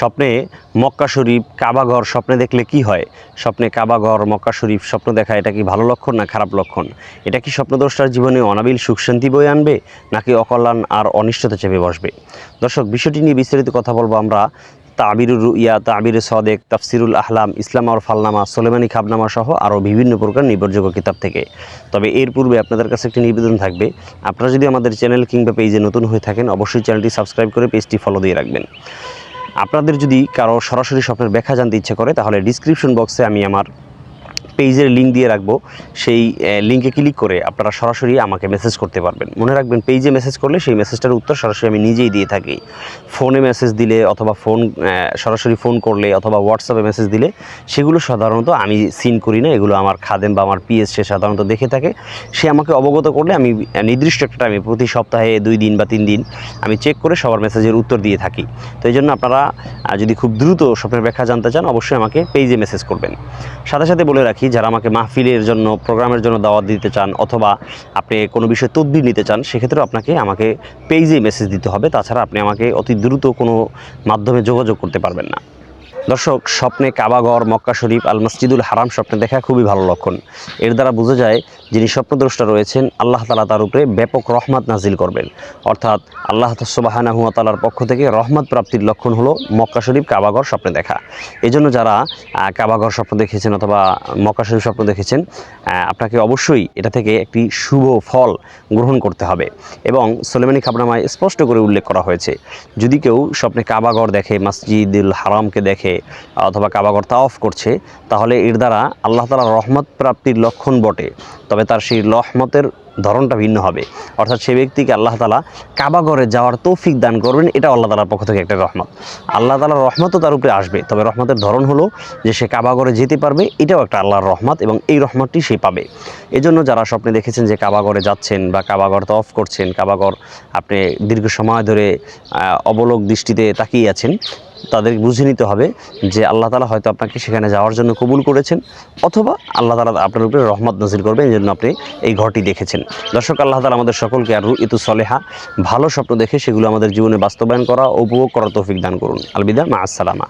স্বপ্নে মক্কা শরীফ কাবাঘর স্বপ্নে দেখলে কি হয়? স্বপ্নে কাবাঘর মক্কা শরীফ স্বপ্ন দেখা, এটা কি ভালো লক্ষণ না খারাপ লক্ষণ? এটা কি স্বপ্নদ্রষ্টার জীবনে অনাবিল সুখ শান্তি বয়ে আনবে, নাকি অকল্যাণ আর অনিষ্টতা চেপে বসবে? দর্শক, বিষয়টি নিয়ে বিস্তারিত কথা বলব আমরা তাবিরুর রুইয়া, তাবির সদেক, তাফসিরুল আহলাম, ইসলাম আর ফালনামা, সোলেমানি খাবনামা সহ আরও বিভিন্ন প্রকার নির্ভরযোগ্য কিতাব থেকে। তবে এর পূর্বে আপনাদের কাছে একটি নিবেদন থাকবে, আপনারা যদি আমাদের চ্যানেল কিংবা পেজে নতুন হয়ে থাকেন, অবশ্যই চ্যানেলটি সাবস্ক্রাইব করে পেজটি ফলো দিয়ে রাখবেন। আপনাদের যদি কারও সরাসরি স্বপ্নের ব্যাখ্যা জানতে ইচ্ছে করে তাহলে ডিসক্রিপশন বক্সে আমি আমার পেজের লিঙ্ক দিয়ে রাখব। সেই লিঙ্কে ক্লিক করে আপনারা সরাসরি আমাকে মেসেজ করতে পারবেন। মনে রাখবেন পেজে মেসেজ করলে সেই মেসেজটার উত্তর সরাসরি আমি নিজেই দিয়ে থাকি। ফোনে মেসেজ দিলে অথবা ফোন সরাসরি ফোন করলে অথবা হোয়াটসঅ্যাপে মেসেজ দিলে সেগুলো সাধারণত আমি সিন করি না। এগুলো আমার খাদেম বা আমার পিএস সে সাধারণত দেখে থাকে। সে আমাকে অবগত করলে আমি নির্দিষ্ট একটা টাইমে প্রতি সপ্তাহে দুই দিন বা তিন দিন আমি চেক করে সবার মেসেজের উত্তর দিয়ে থাকি। তো এই জন্য আপনারা যদি খুব দ্রুত স্বপ্নের ব্যাখ্যা জানতে চান, অবশ্যই আমাকে পেজে মেসেজ করবেন। সাথে সাথে বলে রাখি যারা আমাকে মাহফিলের জন্য, প্রোগ্রামের জন্য দাওয়াত দিতে চান অথবা আপনি কোনো বিষয়ে তদবির নিতে চান, সেক্ষেত্রেও আপনাকে আমাকে পেজে মেসেজ দিতে হবে। তাছাড়া আপনি আমাকে অতি দ্রুত কোনো মাধ্যমে যোগাযোগ করতে পারবেন না। দর্শক, স্বপ্নে কাবাগর, মক্কা শরীফ, আল মসজিদুল হারাম স্বপ্নে দেখা খুবই ভালো লক্ষণ। এর দ্বারা বোঝা যায় যিনি স্বপ্নদ্রষ্টা রয়েছেন, আল্লাহ তালা তার উপরে ব্যাপক রহমত নাজিল করবেন। অর্থাৎ আল্লাহ সুবাহানা হুয়া তালার পক্ষ থেকে রহমত প্রাপ্তির লক্ষণ হলো মক্কা শরীফ, কাবাগর স্বপ্নে দেখা। এই জন্য যারা কাবাগর স্বপ্ন দেখেছেন অথবা মক্কা শরীফ স্বপ্ন দেখেছেন আপনাকে অবশ্যই এটা থেকে একটি শুভ ফল গ্রহণ করতে হবে এবং সোলেমানি খাবনামায় স্পষ্ট করে উল্লেখ করা হয়েছে, যদি কেউ স্বপ্নে কাবাগর দেখে, মসজিদুল হারামকে দেখে অথবা কাবাগর অফ করছে, তাহলে এর দ্বারা আল্লাহ তালা রহমত প্রাপ্তির লক্ষণ বটে। তবে তার সেই রহমতের ধরনটা ভিন্ন হবে। অর্থাৎ সে ব্যক্তিকে আল্লাহ তালা কাবাগরে যাওয়ার তৌফিক দান করবেন এটা আল্লাহ তালার পক্ষ থেকে একটা রহমত। আল্লাহ তালার রহমতও তার উপরে আসবে, তবে রহমতের ধরন হলো যে সে কাবাগরে যেতে পারবে, এটাও একটা আল্লাহর রহমত এবং এই রহমতটি সে পাবে। এজন্য যারা স্বপ্নে দেখেছেন যে কাবাগরে যাচ্ছেন বা কাবাগর তফ করছেন কাবাগর আপনি দীর্ঘ সময় ধরে অবলোক দৃষ্টিতে তাকিয়ে আছেন, তাদের বুঝে নিতে হবে যে আল্লাহ তালা হয়তো আপনাকে সেখানে যাওয়ার জন্য কবুল করেছেন, অথবা আল্লাহ তালা আপনার উপরে রহমত নজির করবেন এই জন্য আপনি এই ঘরটি দেখেছেন। দর্শক, আল্লাহ তালা আমাদের সকলকে আর ইতু সলেহা, ভালো স্বপ্ন দেখে সেগুলো আমাদের জীবনে বাস্তবায়ন করা উপভোগ করার তৌফিক দান করুন। আলবিদা, মা আসসালামা।